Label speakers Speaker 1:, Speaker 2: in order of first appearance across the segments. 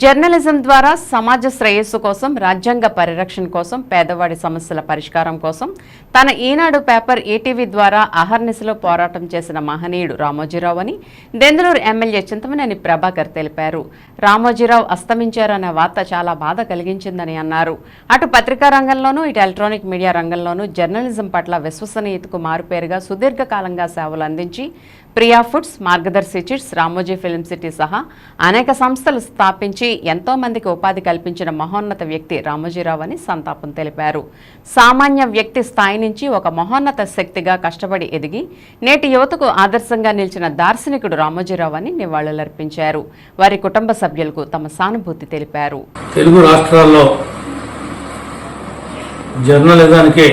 Speaker 1: Journalism ద్వారా సమాజ శ్రేయస్సు కోసం రాజ్యాంగ పరిరక్షణ కోసం పేదవాడి సమస్యల పరిష్కారం కోసం తన ఈనాడు పేపర్ ఈటీవీ ద్వారా అహర్నిశలో పోరాటం చేసిన మహనీయుడు రామోజీరావు అని దెందులూరు ఎమ్మెల్యే చింతమనేని ప్రభాకర్ తెలిపారు. రామోజీరావు అస్తమించారన్న వార్త చాలా బాధ కలిగించిందని అన్నారు. అటు పత్రికా రంగంలోనూ ఇటు ఎలక్ట్రానిక్ మీడియా రంగంలోనూ జర్నలిజం పట్ల విశ్వసనీయతకు మారుపేరుగా సుదీర్ఘకాలంగా సేవలు అందించి Priya foods Margadarsi chits Ramoji film city సహా అనేక సంస్థలు స్థాపించి ఎంతో మందికి ఉపాధి కల్పించిన మహోన్నత వ్యక్తి రామోజీరావు అని సంతాపం తెలిపారు. సామాన్య వ్యక్తి స్థాయి నుంచి ఒక మహోన్నత శక్తిగా కష్టపడి ఎదిగి నేటి యువతకు ఆదర్శంగా నిలిచిన దార్శనికుడు రామోజీరావు అని నివాళులర్పించారు. వారి కుటుంబ సభ్యులకు తమ సానుభూతి తెలిపారు.
Speaker 2: తెలుగు రాష్ట్రాల్లో జర్నలిజానికి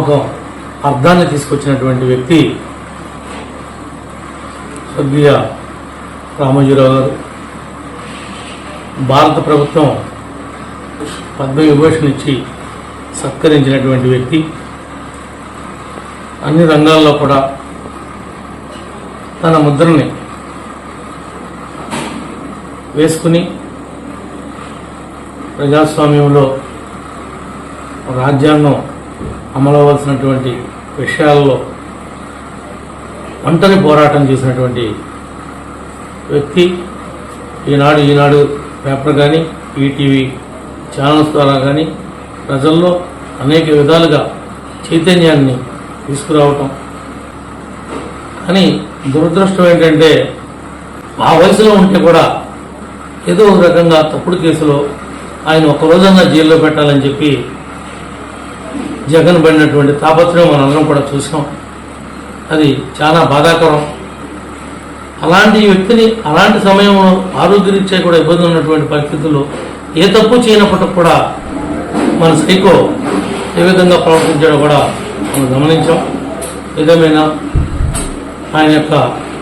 Speaker 2: ఒక అర్థాన్ని తీసుకొచ్చినటువంటి వ్యక్తి స్వర్గీయ రామోజీరావు గారు. భారత ప్రభుత్వం పద్మవిభూషణ్ ఇచ్చి సత్కరించినటువంటి వ్యక్తి. అన్ని రంగాల్లో కూడా తన ముద్రని వేసుకుని ప్రజాస్వామ్యంలో రాజ్యాంగం అమలవలసినటువంటి విషయాల్లో ఒంటరి పోరాటం చేసినటువంటి వ్యక్తి ఈనాడు ఈనాడు పేపర్ కానీ ఈటీవీ ఛానల్స్ ద్వారా కానీ ప్రజల్లో అనేక విధాలుగా చైతన్యాన్ని తీసుకురావటం. కానీ దురదృష్టం ఏంటంటే ఆ వయసులో ఉంటే కూడా ఏదో ఒక రకంగా తప్పుడు కేసులో ఆయన ఒక జైల్లో పెట్టాలని చెప్పి జగన్ పడినటువంటి తాపత్రయం మనందరం కూడా చూసాం అది చాలా బాధాకరం. అలాంటి వ్యక్తిని అలాంటి సమయంలో ఆరోగ్యరీత్యా కూడా ఇబ్బంది ఉన్నటువంటి పరిస్థితుల్లో ఏ తప్పు చేయనప్పటికి కూడా మన సైకో ఏ విధంగా ప్రవర్తించాడో కూడా మనం గమనించాం. ఏదేమైనా ఆయన యొక్క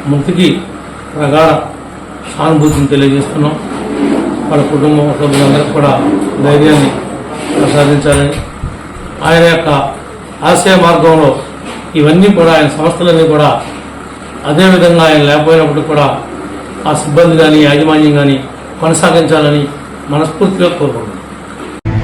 Speaker 2: మృతికి ప్రగాఢ సానుభూతిని తెలియజేస్తున్నాం. వాళ్ళ కుటుంబ సభ్యులందరికీ కూడా ధైర్యాన్ని ప్రసాదించాలని. ఆయన యొక్క ఆశయ మార్గంలో ఇవన్నీ కూడా ఆయన సంస్థలన్నీ కూడా అదే విధంగా ఆయన లేకపోయినప్పుడు కూడా ఆ సిబ్బంది కానీ యాజమాన్యం కానీ కొనసాగించాలని మనస్ఫూర్తిగా కోరుకుంటున్నాను